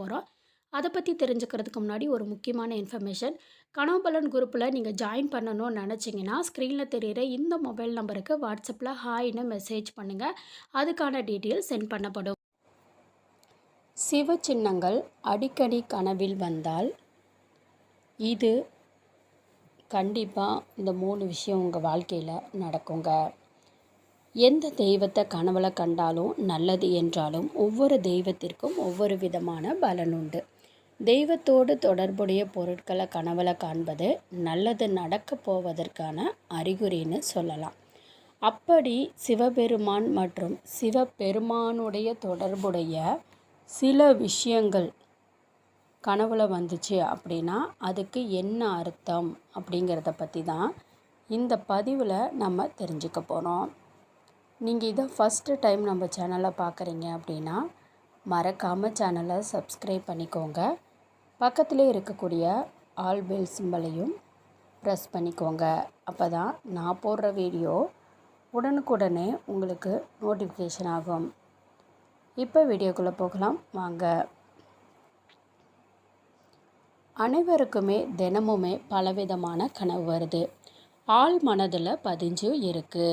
போகிறோம் அதை பற்றி தெரிஞ்சுக்கிறதுக்கு முன்னாடி ஒரு முக்கியமான இன்ஃபர்மேஷன் கனவு பலன் குரூப்பில் நீங்கள் ஜாயின் பண்ணணும்னு நினச்சிங்கன்னா ஸ்க்ரீனில் தெரிகிற இந்த மொபைல் நம்பருக்கு வாட்ஸ்அப்பில் ஹாய்னு மெசேஜ் பண்ணுங்கள் அதுக்கான டீட்டெயில் சென்ட் பண்ணப்படும். சிவ சின்னங்கள் அடிக்கடி கனவில் வந்தால் இது கண்டிப்பாக இந்த மூணு விஷயம் உங்கள் வாழ்க்கையில் நடக்குங்க. எந்த தெய்வத்தை கனவுல கண்டாலும் நல்லது என்றாலும் ஒவ்வொரு தெய்வத்திற்கும் ஒவ்வொரு விதமான பலன் உண்டு. தெய்வத்தோடு தொடர்புடைய பொருட்களை கனவுல காண்பது நல்லது நடக்கப் போவதற்கான அறிகுறின்னு சொல்லலாம். அப்படி சிவபெருமான் மற்றும் சிவபெருமானுடைய தொடர்புடைய சில விஷயங்கள் கனவுல வந்துச்சு அப்படின்னா அதுக்கு என்ன அர்த்தம் அப்படிங்கிறத பற்றி தான் இந்த பதிவில் நம்ம தெரிஞ்சுக்க போகிறோம் நீங்கள் இதை ஃபஸ்ட்டு டைம் நம்ம சேனலை பார்க்குறீங்க அப்படின்னா மறக்காமல் சேனலை சப்ஸ்கிரைப் பண்ணிக்கோங்க. பக்கத்திலே இருக்கக்கூடிய ஆல் பெல் சிம்பலையும் ப்ரெஸ் பண்ணிக்கோங்க. அப்போ தான் நான் போடுற வீடியோ உடனுக்குடனே உங்களுக்கு நோட்டிஃபிகேஷன் ஆகும். இப்போ வீடியோக்குள்ளே போகலாம். வாங்க. அனைவருக்குமே தினமுமே பலவிதமான கனவு வருது. ஆள் மனதில் பதிஞ்சு இருக்குது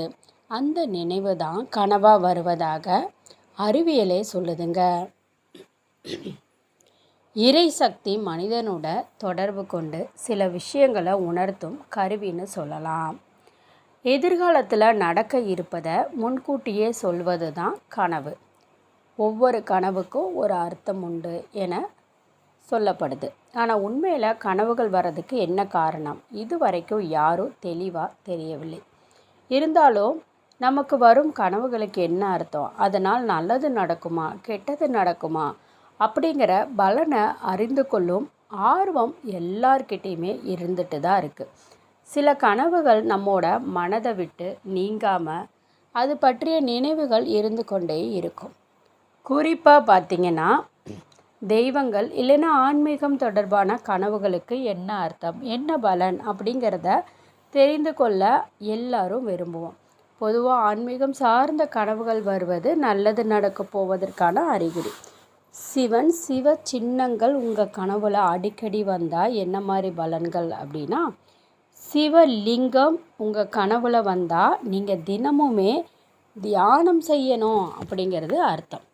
அந்த நினைவு தான் கனவாக வருவதாக அறிவியலே சொல்லுதுங்க. இறை சக்தி மனிதனோட தொடர்பு கொண்டு சில விஷயங்களை உணர்த்தும் கருவின்னு சொல்லலாம். எதிர்காலத்தில் நடக்க இருப்பதை முன்கூட்டியே சொல்வது தான் கனவு. ஒவ்வொரு கனவுக்கும் ஒரு அர்த்தம் உண்டு என சொல்லப்படுது. ஆனால் உண்மையில் கனவுகள் வர்றதுக்கு என்ன காரணம்? இது வரைக்கும் யாரும் தெளிவாக தெரியவில்லை. இருந்தாலும் நமக்கு வரும் கனவுகளுக்கு என்ன அர்த்தம்? அதனால் நல்லது நடக்குமா? கெட்டது நடக்குமா? அப்படிங்கிற பலனை அறிந்து கொள்ளும் ஆர்வம் எல்லார்கிட்டேயுமே இருந்துட்டு தான் இருக்குது சில கனவுகள் நம்மோட மனதை விட்டு நீங்காமல் அது பற்றிய நினைவுகள் இருந்து கொண்டே இருக்கும். குறிப்பாக பார்த்திங்கன்னா தெய்வங்கள் இல்லைன்னா ஆன்மீகம் தொடர்பான கனவுகளுக்கு என்ன அர்த்தம்? என்ன பலன்? அப்படிங்கிறத தெரிந்து கொள்ள எல்லாரும் விரும்புவோம். பொதுவாக ஆன்மீகம் சார்ந்த கனவுகள் வருவது நல்லது நடக்க போவதற்கான அறிகுறி. சிவன் சிவ சின்னங்கள் உங்கள் கனவுல அடிக்கடி வந்தால் என்ன மாதிரி பலன்கள் அப்படின்னா சிவலிங்கம் உங்கள் கனவுல வந்தால் நீங்கள் தினமுமே தியானம் செய்யணும் அப்படிங்கிறது அர்த்தம்.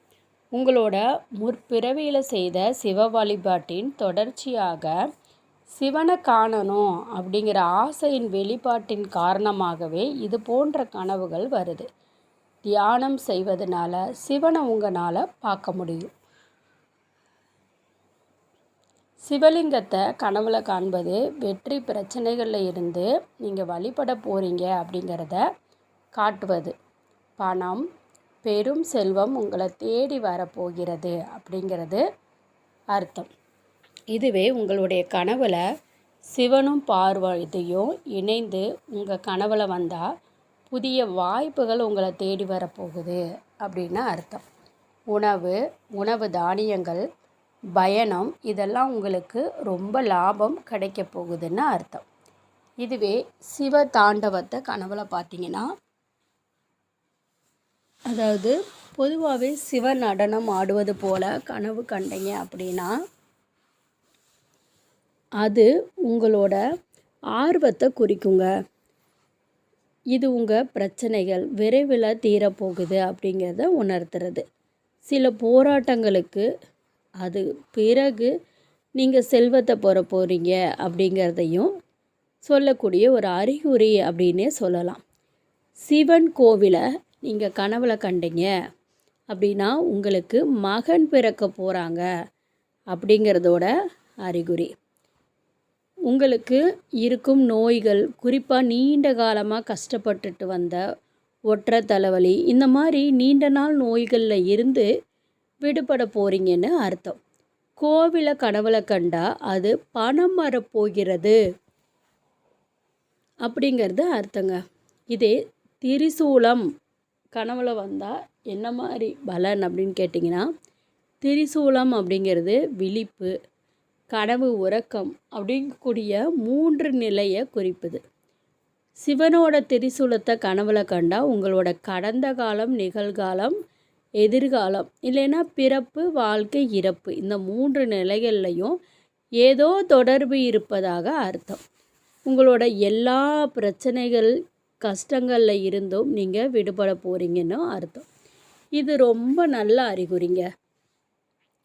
உங்களோட முற்பிறவியில் செய்த சிவ வழிபாட்டின் தொடர்ச்சியாக சிவனை காணணும் அப்படிங்கிற ஆசையின் வெளிப்பாட்டின் காரணமாகவே இது போன்ற கனவுகள் வருது. தியானம் செய்வதனால சிவனை உங்களால் பார்க்க முடியும். சிவலிங்கத்தை கனவுல காண்பது வெற்றி பிரச்சனைகளில் இருந்து நீங்கள் வழிபட போகிறீங்க அப்படிங்கிறத காட்டுவது. பணம் பெரும் செல்வம் உங்களை தேடி வரப்போகிறது அப்படிங்கிறது அர்த்தம். இதுவே உங்களுடைய கனவில் சிவனும் பார்வதியும் இணைந்து உங்கள் கனவில் வந்தால் புதிய வாய்ப்புகள் உங்களை தேடி வரப்போகுது அப்படின்னு அர்த்தம். உணவு உணவு தானியங்கள் பயணம் இதெல்லாம் உங்களுக்கு ரொம்ப லாபம் கிடைக்க போகுதுன்னு அர்த்தம். இதுவே சிவ தாண்டவத்தை கனவில் பார்த்தீங்கன்னா அதாவது பொதுவாகவே சிவ நடனம் ஆடுவது போல் கனவு கண்டீங்க அப்படின்னா அது உங்களோட ஆர்வத்தை குறிக்குங்க. இது உங்கள் பிரச்சனைகள் விரைவில் தீரப்போகுது அப்படிங்கிறத உணர்த்துறது. சில போராட்டங்களுக்கு அது பிறகு நீங்கள் செல்வத்தை பெற போகிறீங்க அப்படிங்கிறதையும் சொல்லக்கூடிய ஒரு அறிகுறி அப்படின்னே சொல்லலாம். சிவன் கோவிலை நீங்கள் கனவுல கண்டீங்க அப்படின்னா உங்களுக்கு மகன் பிறக்க போகிறாங்க அப்படிங்கிறதோட அறிகுறி. உங்களுக்கு இருக்கும் நோய்கள் குறிப்பாக நீண்ட காலமாக கஷ்டப்பட்டுட்டு வந்த ஒற்றை தலைவலி இந்த மாதிரி நீண்ட நாள் நோய்களில் இருந்து விடுபட போகிறீங்கன்னு அர்த்தம். கோவிலை கனவுல கண்டா அது பணம் வரப்போகிறது அப்படிங்கிறது அர்த்தங்க. இதே திரிசூலம் கனவுல வந்தால் என்ன மாதிரி பலன் அப்படின்னு கேட்டிங்கன்னா திரிசூலம் அப்படிங்கிறது விழிப்பு கனவு உறக்கம் அப்படிங்கக்கூடிய மூன்று நிலையை குறிப்புது. சிவனோட திரிசூலத்தை கனவுல கண்டால் உங்களோட கடந்த காலம் நிகழ்காலம் எதிர்காலம் இல்லைன்னா பிறப்பு வாழ்க்கை இறப்பு இந்த மூன்று நிலைகள்லையும் ஏதோ தொடர்பு இருப்பதாக அர்த்தம். உங்களோட எல்லா பிரச்சனைகள் கஷ்டங்களில் இருந்தும் நீங்கள் விடுபட போகிறீங்கன்னு அர்த்தம். இது ரொம்ப நல்ல அறிகுறிங்க.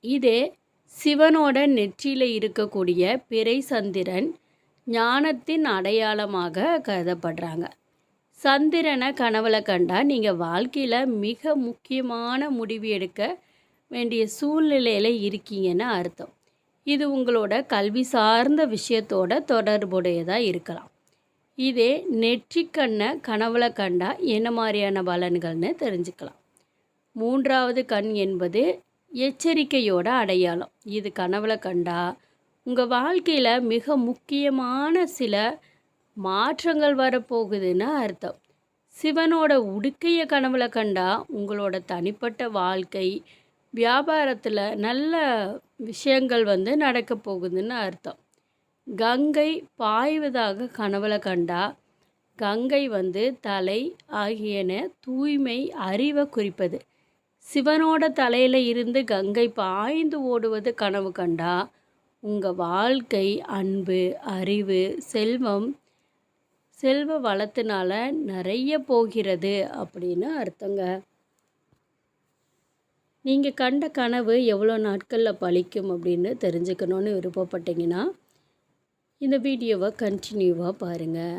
இதே சிவனோட நெற்றியில் இருக்கக்கூடிய பிறை சந்திரன் ஞானத்தின் அடையாளமாக கருதப்படுறாங்க. சந்திரனை கனவுல கண்டா நீங்கள் வாழ்க்கையில் மிக முக்கியமான முடிவு எடுக்க வேண்டிய சூழ்நிலையில் இருக்கீங்கன்னு அர்த்தம். இது உங்களோட கல்வி சார்ந்த விஷயத்தோட தொடர்புடையதாக இருக்கலாம். இதே நெற்றிக்கண்ணை கனவுல கண்டா என்ன மாதிரியான பலன்கள்னு தெரிஞ்சுக்கலாம். மூன்றாவது கண் என்பது எச்சரிக்கையோட அடையாளம். இது கனவுல கண்டா உங்கள் வாழ்க்கையில் மிக முக்கியமான சில மாற்றங்கள் வரப்போகுதுன்னு அர்த்தம். சிவனோட உடுக்கைய கனவுல கண்டா உங்களோட தனிப்பட்ட வாழ்க்கை வியாபாரத்தில் நல்ல விஷயங்கள் வந்து நடக்க போகுதுன்னு அர்த்தம். கங்கை பாய்வதாக கனவுல கண்டா கங்கை வந்து தலை ஆகியன தூய்மை அறிவை குறிப்பது. சிவனோட தலையில் இருந்து கங்கை பாய்ந்து ஓடுவது கனவு கண்டா? உங்கள் வாழ்க்கை அன்பு அறிவு செல்வம் செல்வ வளத்தினால நிறைய போகிறது அப்படின்னு அர்த்தங்க. நீங்கள் கண்ட கனவு எவ்வளோ நாட்களில் பழிக்கும் அப்படின்னு தெரிஞ்சுக்கணுன்னு விருப்பப்பட்டீங்கன்னா இந்த வீடியோவை கண்டினியூவாக பாருங்கள்